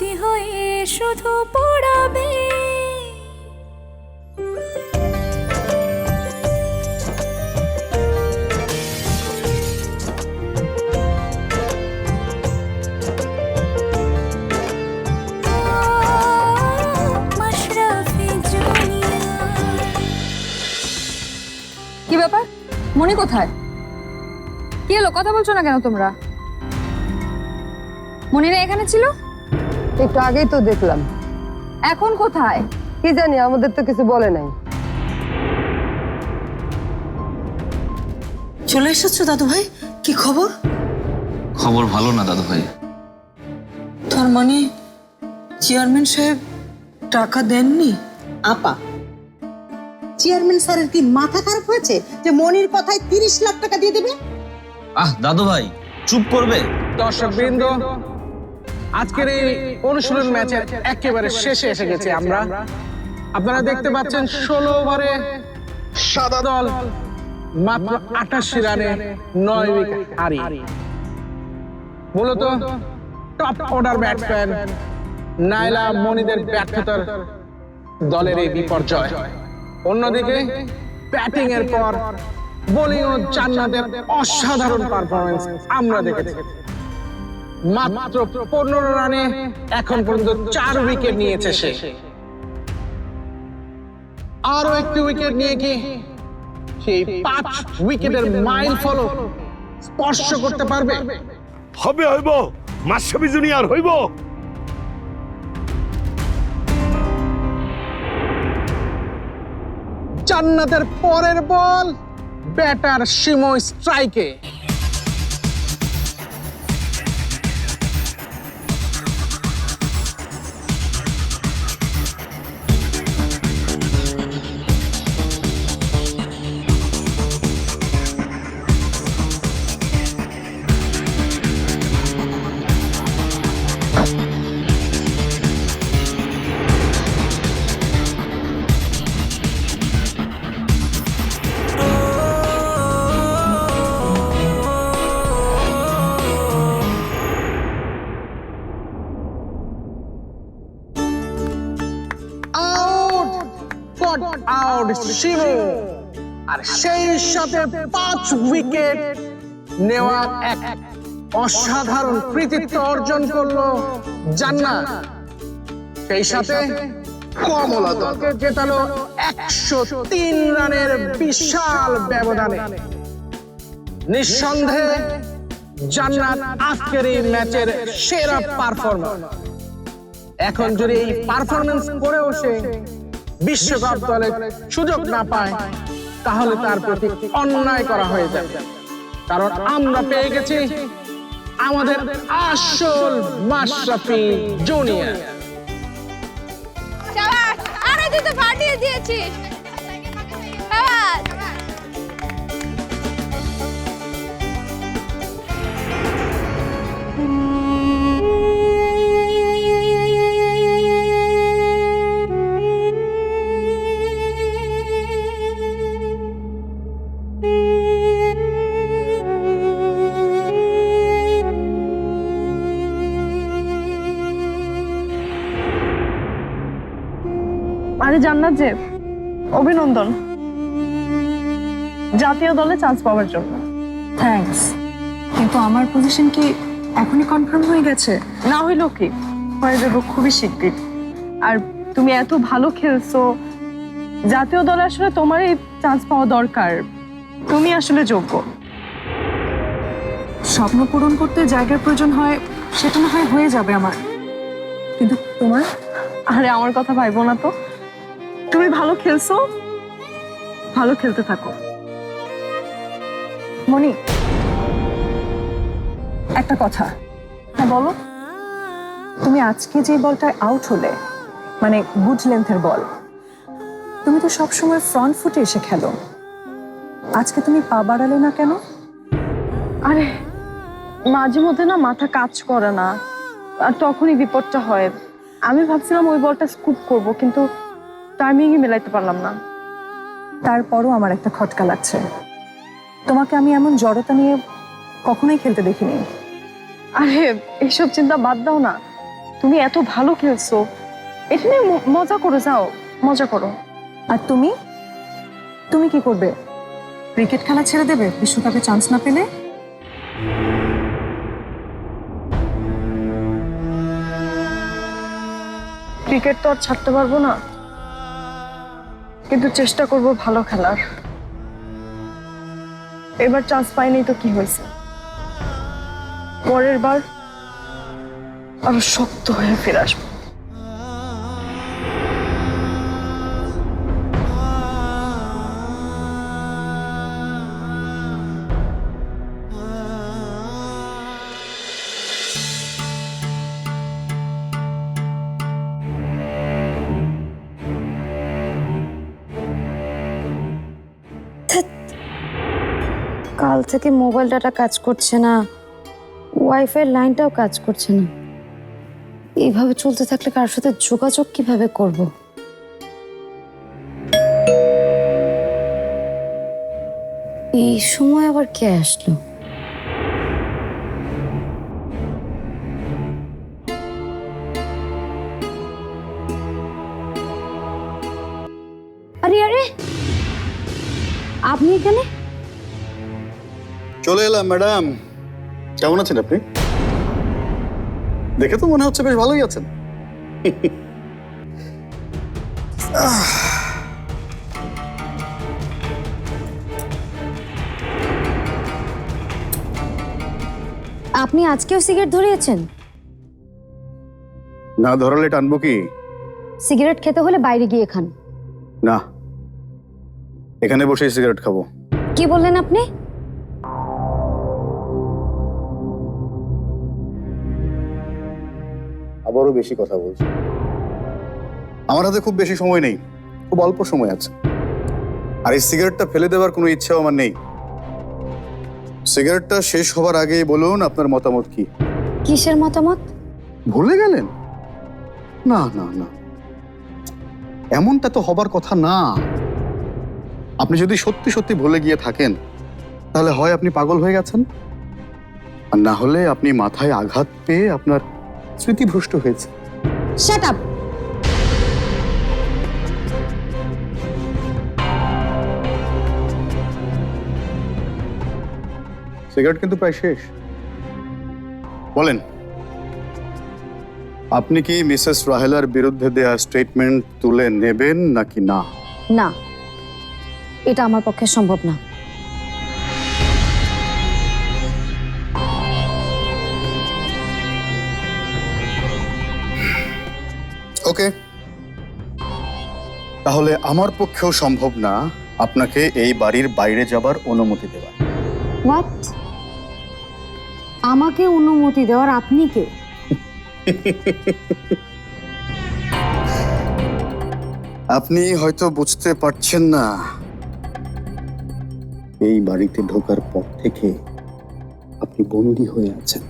স্মৃতি হয়ে শুধু পড়াবে। কি ব্যাপার? মনি কোথায়? কি হলো? কথা বলছো না কেন তোমরা? মনিরা এখানে ছিল? একটু আগেই তো দেখলাম। এখন কোথায়? কি জানি আমাদের তো কিছু বলে নাই। চলে এসেছ দাদু ভাই কি খবর? খবর ভালো না দাদু ভাই তার মানে চেয়ারম্যান সাহেব টাকা দেননি? আপা। চেয়ারম্যান স্যারের কি মাথা খারাপ হয়েছে যে মনির কথায় তিরিশ লাখ টাকা দিয়ে দেবে? আহ দাদু ভাই চুপ করবে। দর্শক বৃন্দ আজকের এই অনুশীলন ম্যাচের একেবারে শেষে এসে গেছি আমরা। আপনারা দেখতে পাচ্ছেন ষোলো ওভারে সাদা দল, মাত্র আটাশি রানে নয় উইকেট হারিয়ে। মূলত টপ অর্ডার ব্যাটসম্যান নাইলা মনিদের ব্যর্থতার দলের এই বিপর্যয়। অন্যদিকে ব্যাটিং এর পর বোলিং ও জান্নাতের অসাধারণ পারফরমেন্স আমরা দেখেছি। মাত্র পনেরো রানে এখন পর্যন্ত চার উইকেট নিয়েছে সে। আরও একটি উইকেট নিয়ে কি সেই পাঁচ উইকেটের মাইল ফলো স্পর্শ করতে পারবে। হবে হইব মাসাবি জুনিয়র হইব। জান্নাতের পরের বল ব্যাটার সিমো স্ট্রাইকে আউট আর সেই সাথে পাঁচ উইকেট নেওয়া এক অসাধারণ কৃতিত্ব অর্জন করল জান্নাত। সেই সাথে কমলা দলকে জেতালো একশো তিন রানের বিশাল ব্যবধানে। নিঃসন্দেহে জান্নাত আজকের এই ম্যাচের সেরা পারফরম্যান্স এখন যদি এই পারফরমেন্স করেও সে বিশ্বকাপ দলে সুযোগ না পায়, তাহলে তার প্রতি অন্যায় করা হয়ে যাবে। কারণ আমরা পেয়ে গেছি আমাদের আসল মাশরাফি জুনিয়র। আরে ফাটিয়ে দিয়েছিস। আরে জান্নাত যে অভিনন্দন। জাতীয় দলে চান্স পাওয়ার জন্য। থ্যাঙ্কস কিন্তু আমার পজিশন কি এখনই কনফার্ম হয়ে গেছে? না হইল কি? হয়ে যাব খুবই শিগগির। আর তুমি এত ভালো খেলছো। জাতীয় দলে আসলে তোমার এই চান্স পাওয়া দরকার। তুমি আসলে যোগ্য। স্বপ্ন পূরণ করতে জায়গার প্রয়োজন হয় সেটা না হয় হয়ে যাবে আমার। কিন্তু তোমার? আরে আমার কথা ভাইবো না তো। তুমি ভালো খেলছো? ভালো খেলতে থাকো। মনি, একটা কথা। হ্যাঁ বলো। তুমি আজকে যে বলটায় আউট হলে মানে গুড লেন্থের বল, তুমি তো সবসময় ফ্রন্ট ফুটে এসে খেলো। আজকে তুমি পা বাড়ালে না কেন? আরে, মাঝে মধ্যে না মাথা কাজ করে না, আর তখনই বিপদটা হয়। আমি ভাবছিলাম ওই বলটা স্কুপ করব, কিন্তু টাইমিংই মেলাইতে পারলাম না। তারপরও আমার একটা খটকা লাগছে। তোমাকে আমি এমন জড়তা নিয়ে কখনোই খেলতে দেখিনি। আরে এইসব চিন্তা বাদ দাও না। তুমি এত ভালো খেলছো। এটা নিয়ে মজা করো যাও। মজা করো। আর তুমি? তুমি কি করবে? ক্রিকেট খেলা ছেড়ে দেবে? বিশ্বকাপে চান্স না পেলে? ক্রিকেট তো আর ছাড়তে পারব না। কিন্তু চেষ্টা করব ভালো খেলার। এবার চান্স পাইনি তো কি হয়েছে? পরের বার আরও শক্ত হয়ে ফিরে আসব। কাল থেকে মোবাইল ডাটা কাজ করছে না। ওয়াইফাই লাইনটাও কাজ করছে না। এইভাবে চলতে থাকলে কার সাথে যোগাযোগ কীভাবে করব? এই সময় আবার কে আসলো? আরে আরে! আপনি এখানে? চলে এলাম ম্যাডাম। কেমন আছেন আপনি? দেখে তো মনে হচ্ছে বেশ ভালোই আছেন। আপনি আজকেও সিগারেট ধরিয়েছেন? না ধরালে টানবো কি? সিগারেট খেতে হলে বাইরে গিয়ে খান। না। এখানে বসেই সিগারেট খাব। কি বললেন আপনি? আবারও বেশি কথা বলছি। আমার হাতে খুব বেশি সময় নেই খুব অল্প সময় আছে। আর এই সিগারেটটা ফেলে দেওয়ার কোনো ইচ্ছাও আমার নেই। সিগারেটটা শেষ হবার আগেই বলুন আপনার মতামত কি? কিসের মতামত? ভুলে গেলেন? না না না। এমনটা তো হবার কথা না। আপনি যদি সত্যি সত্যি ভুলে গিয়ে থাকেন তাহলে হয় আপনি পাগল হয়ে গেছেন। আর না হলে আপনি মাথায় আঘাত পেয়ে আপনার স্মৃতিভ্রষ্ট হয়েছে। শাট আপ সিগারেট কিন্তু প্রায় শেষ। বলেন আপনি কি মিসেস রাহেলার বিরুদ্ধে দেয়া স্টেটমেন্ট তুলে নেবেন নাকি না? না এটা আমার পক্ষে সম্ভব না। ওকে। তাহলে আমার পক্ষেও সম্ভব না আপনাকে এই বাড়ির বাইরে যাবার অনুমতি দেওয়া হোয়াট আমাকে অনুমতি দেওয়ার আপনি কে? আপনি হয়তো বুঝতে পারছেন না। এই বাড়িতে ঢোকার পর থেকে আপনি বন্দী হয়ে আছেন।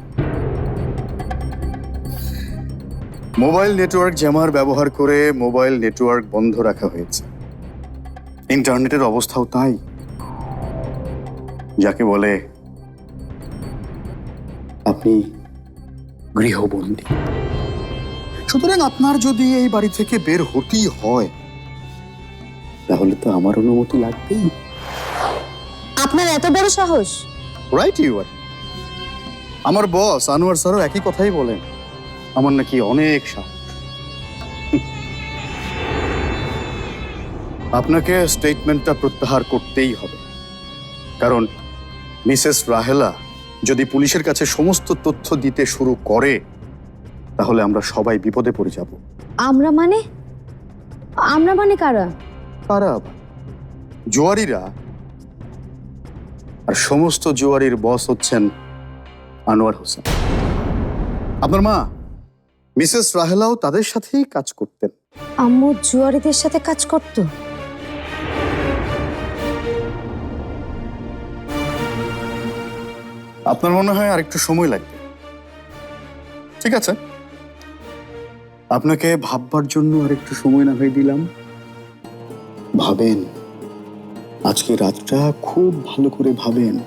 মোবাইল নেটওয়ার্ক জ্যামার ব্যবহার করে মোবাইল নেটওয়ার্ক বন্ধ রাখা হয়েছে। ইন্টারনেটের অবস্থাও তাই। যাকে বলে আপনি গৃহবন্দী। সুতরাং আপনার যদি এই বাড়ি থেকে বের হতেই হয় তাহলে তো আমার অনুমতি লাগবেই। আপনার এত বড় সাহস। রাইট ইউ আর আমার বস আনোয়ার স্যারও একই কথাই বলেন। আমার নাকি অনেক সাহস। আপনাকে স্টেটমেন্টটা প্রত্যাহার করতেই হবে। কারণ মিসেস রাহেলা যদি পুলিশের কাছে সমস্ত তথ্য দিতে শুরু করে তাহলে আমরা সবাই বিপদে পড়ে যাব। আমরা মানে? আমরা মানে কারা? খারাপ জোয়ারিরা? আর সমস্ত জোয়ারির বস হচ্ছেন আনোয়ার হোসেন। আপনার মা? মিসেস রাহেলাও তাদের সাথেই কাজ করতেন। আম্মু জুয়ারিদের সাথে কাজ করত? আপনার মনে হয় আরেকটু সময় লাগবে? ঠিক আছে। আপনাকে ভাববার জন্য আর একটু সময় না হয়ে দিলাম। ভাবেন আজকে রাতটা খুব ভালো করে ভাবেন।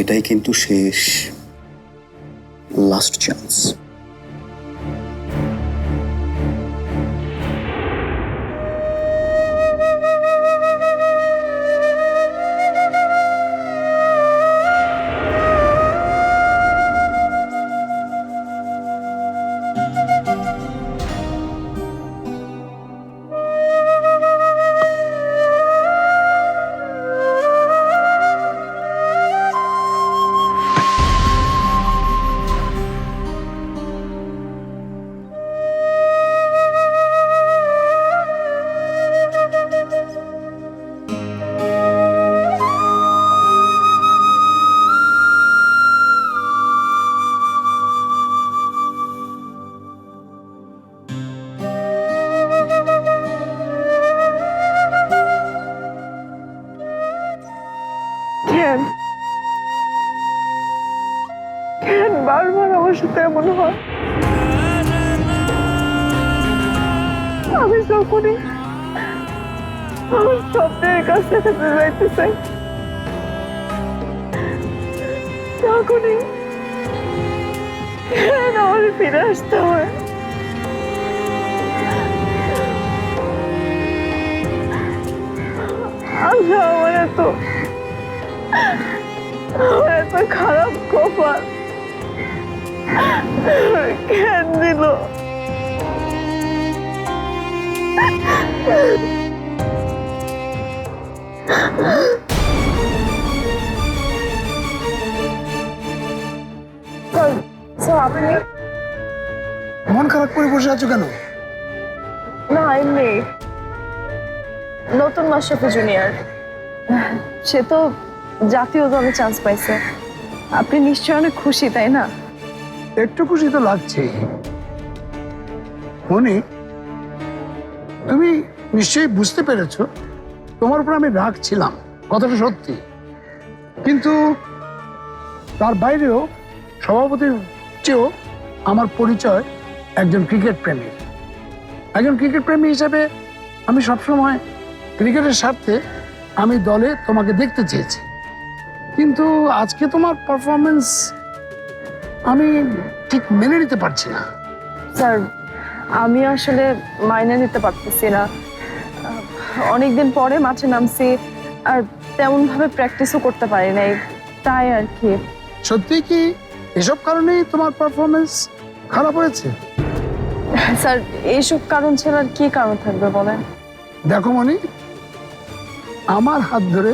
এটাই কিন্তু শেষ লাস্ট চান্স কেন? কেন বারবার আমার সাথে এমন হয়? আমি যখনই আমার স্বপ্নের কাছ থেকে যাইতে চাই, তখনই আমার ফিরে আসতে হয়? আল্লাহ আমার এত এত খারাপ কপাল কেন দিল? আপনি? মন খারাপ করে বসে আছো কেন? না এমনি। নতুন মাস্টারফি জুনিয়র সে তো জাতীয় দলে চান্স পাইছে। আপনি নিশ্চয়ই অনেক খুশি, তাই না? একটু খুশি তো লাগছেই। মনি, তুমি নিশ্চয়ই বুঝতে পেরেছ, তোমার উপর আমি রাগ ছিলাম, কথাটা সত্যি। কিন্তু তার বাইরেও সভাপতির চেয়েও আমার পরিচয় একজন ক্রিকেট প্রেমী। একজন ক্রিকেট প্রেমী হিসেবে আমি সবসময় ক্রিকেটের স্বার্থে আমি দলে তোমাকে দেখতে চেয়েছি। কিন্তু আজকে তোমার পারফরমেন্স আমি ঠিক মেনে নিতে পারছি না। স্যার আমি আসলে মাইনে নিতে পারতেছি না। অনেকদিন পরে মাঠে নামছি আর তেমন ভাবে প্র্যাকটিসও করতে পারি নাই। তাই আর কি। সত্যি কি এসব কারণেই তোমার পারফরমেন্স খারাপ হয়েছে? স্যার এইসব কারণ ছাড়া আর কি কারণ থাকবে বলেন? দেখো মনি আমার হাত ধরে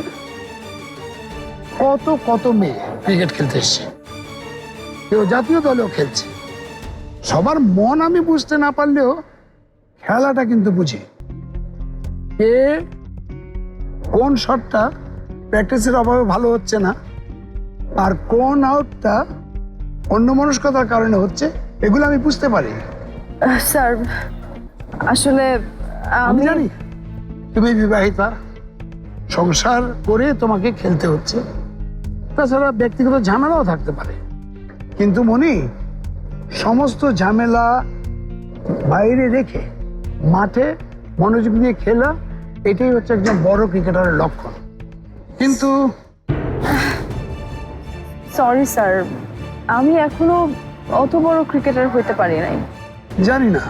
কত কত মেয়ে ক্রিকেট খেলতে এসছে। কেউ জাতীয় দলেও খেলছে। সবার মন আমি বুঝতে না পারলেও খেলাটা কিন্তু বুঝি। কে কোন শটটা প্র্যাকটিসের অভাবে ভালো হচ্ছে না আর কোন আউটটা অন্য মনস্কতার কারণে হচ্ছে এগুলো আমি বুঝতে পারি। স্যার আসলে আমি আমি জানি। তুমি বিবাহিতা। সংসার করে তোমাকে খেলতে হচ্ছে। তাছাড়া ব্যক্তিগত ঝামেলাও থাকতে পারে। কিন্তু মনি সমস্ত ঝামেলা বাইরে রেখে মাঠে মনোযোগ দিয়ে খেলা এটাই হচ্ছে একজন বড় ক্রিকেটারের লক্ষণ। কিন্তু সরি স্যার আমি এখনও অত বড় ক্রিকেটার হইতে পারি নাই। জানি না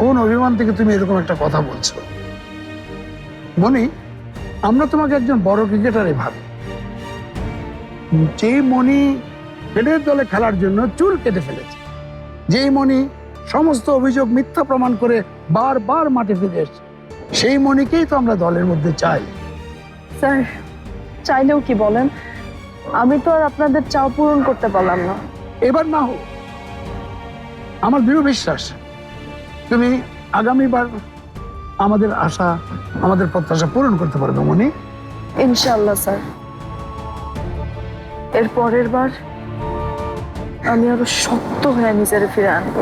কোন অভিমান থেকে তুমি এরকম একটা কথা বলছো। মনি আমরা তোমাকে একজন বড় ক্রিকেটারে ভাবি। যেই মনি ফেডের দলে খেলার জন্য চুল কেটে ফেলেছে যেই মনি সমস্ত অভিযোগ মিথ্যা প্রমাণ করে বারবার মাঠে ফিরে এসছে সেই মনিকেই তো আমরা দলের মধ্যে চাই। স্যার চাইলেও কি বলেন? আমি তো আর আপনাদের চাও পূরণ করতে পারলাম না। এবার না হোক আমার দৃঢ় বিশ্বাস তুমি আগামীবার আমাদের আশা আমাদের প্রত্যাশা পূরণ করতে পারবে মনি ইনশাল্লাহ স্যার। এর পরের বার আমি আরও শক্ত হয়ে নিজের ফিরে আনব।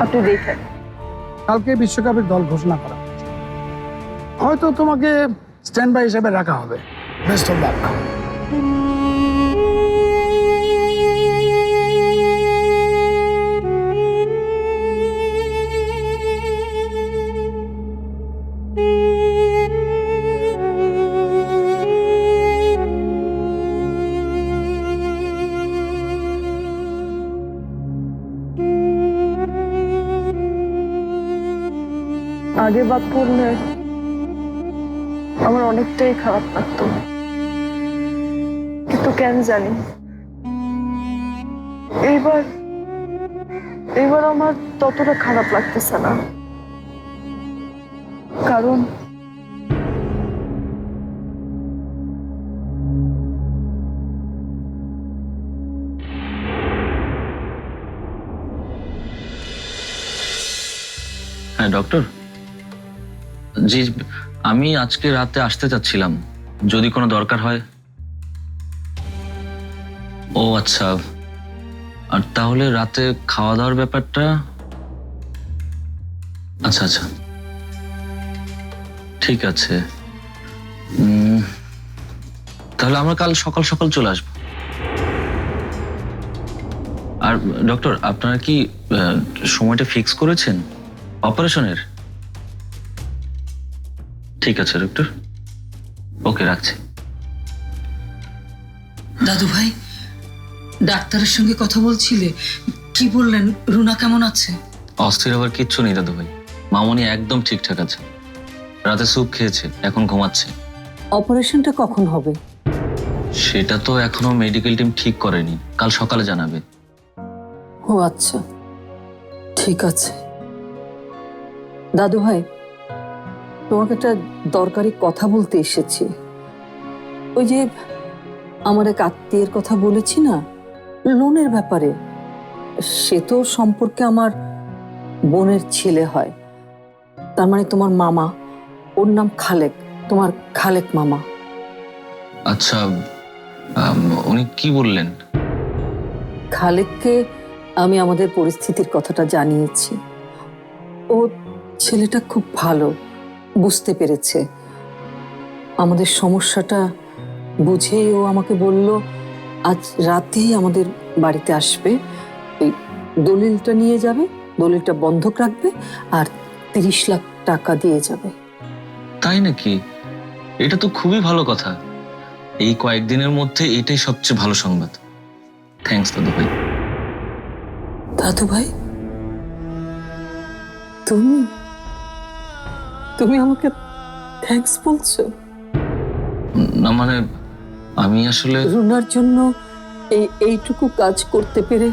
আপনি দেখেন। কালকে বিশ্বকাপের দল ঘোষণা করা। হয়তো তোমাকে স্ট্যান্ড বাই হিসেবে রাখা হবে। বেস্ট অফ লাক আগে বাদ পড়লে আমার অনেকটাই খারাপ লাগতো। কিন্তু কেন জানি? এইবার এইবার আমার ততটা খারাপ লাগতেছে না। কারণ হ্যাঁ ডক্টর? জি, আমি আজকে রাতে আসতে চাচ্ছিলাম। যদি কোনো দরকার হয়। ও আচ্ছা। আর তাহলে রাতে খাওয়া দাওয়ার ব্যাপারটা? আচ্ছা আচ্ছা। ঠিক আছে। তাহলে আমরা কাল সকাল সকাল চলে আসব। আর, ডক্টর, আপনারা কি সময়টা ফিক্স করেছেন? অপারেশনের? ঠিক আছে ডক্টর ওকে রাখছি। দাদু ভাই ডাক্তারের সঙ্গে কথা বলছিলে। কি বললেন? রুনা কেমন আছে? অস্থির হবার কিচ্ছু নেই দাদু ভাই মামনি একদম ঠিকঠাক আছে। রাতে স্যুপ খেয়েছে এখন ঘুমাচ্ছে। অপারেশনটা কখন হবে? সেটা তো এখনও মেডিকেল টিম ঠিক করেনি। কাল সকালে জানাবে। ও আচ্ছা ঠিক আছে। দাদু ভাই তোমাকে একটা দরকারি কথা বলতে এসেছি। ওই যে আমার এক আত্মীয়ের কথা বলেছি না লোনের ব্যাপারে। সে তো সম্পর্কে আমার বোনের ছেলে হয়। তার মানে তোমার মামা ওর নাম খালেক তোমার খালেক মামা। আচ্ছা উনি কি বললেন? খালেককে আমি আমাদের পরিস্থিতির কথাটা জানিয়েছি। ও ছেলেটা খুব ভালো। বুঝতে পেরেছে। আমাদের সমস্যাটা বুঝেই ও আমাকে বলল আজ রাতেই আমাদের বাড়িতে আসবে। ওই দলিলটা নিয়ে যাবে দলিলটা বন্ধক রাখবে আর তিরিশ লাখ টাকা দিয়ে যাবে। তাই নাকি? এটা তো খুবই ভালো কথা। এই কয়েকদিনের মধ্যে এটাই সবচেয়ে ভালো সংবাদ। থ্যাঙ্কস দাদু ভাই দাদু ভাই তুমি তুমি আমাকে থ্যাঙ্কস বলছো? না মানে আমি আসলে রুনার জন্য এই এইটুকু কাজ করতে পেরে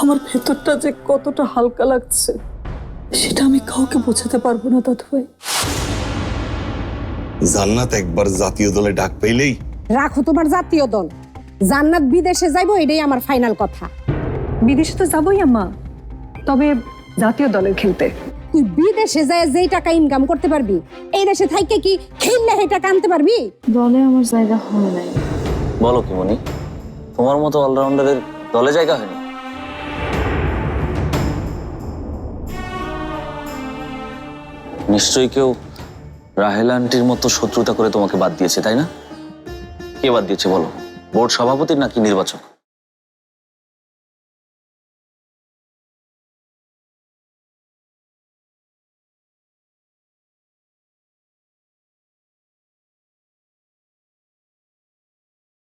আমার ভেতরটা যে কতটা হালকা লাগছে সেটা আমি কাউকে বোঝাতে পারব না দাদু ভাই। জান্নাত একবার জাতীয় দলে ডাক পেলেই রাখো তোমার জাতীয় দল। জান্নাত বিদেশে যাইবো এটাই আমার ফাইনাল কথা। বিদেশে তো যাবোই আম্মা। তবে জাতীয় দলের খেলতে। তুই বিদেশে যায় যেই টাকা ইনকাম করতে পারবি এই দেশে থাইকে কি খেললে সেই টাকা আনতে পারবি? দলে আমার জায়গা হয় নাই। বলো কি মনি তোমার মতো অলরাউন্ডারের দলে জায়গা হয়নি? নিশ্চয়ই কেউ রাহেল আন্টির মতো শত্রুতা করে তোমাকে বাদ দিয়েছে তাই না? কে বাদ দিয়েছে বলো? বোর্ড সভাপতি নাকি নির্বাচক?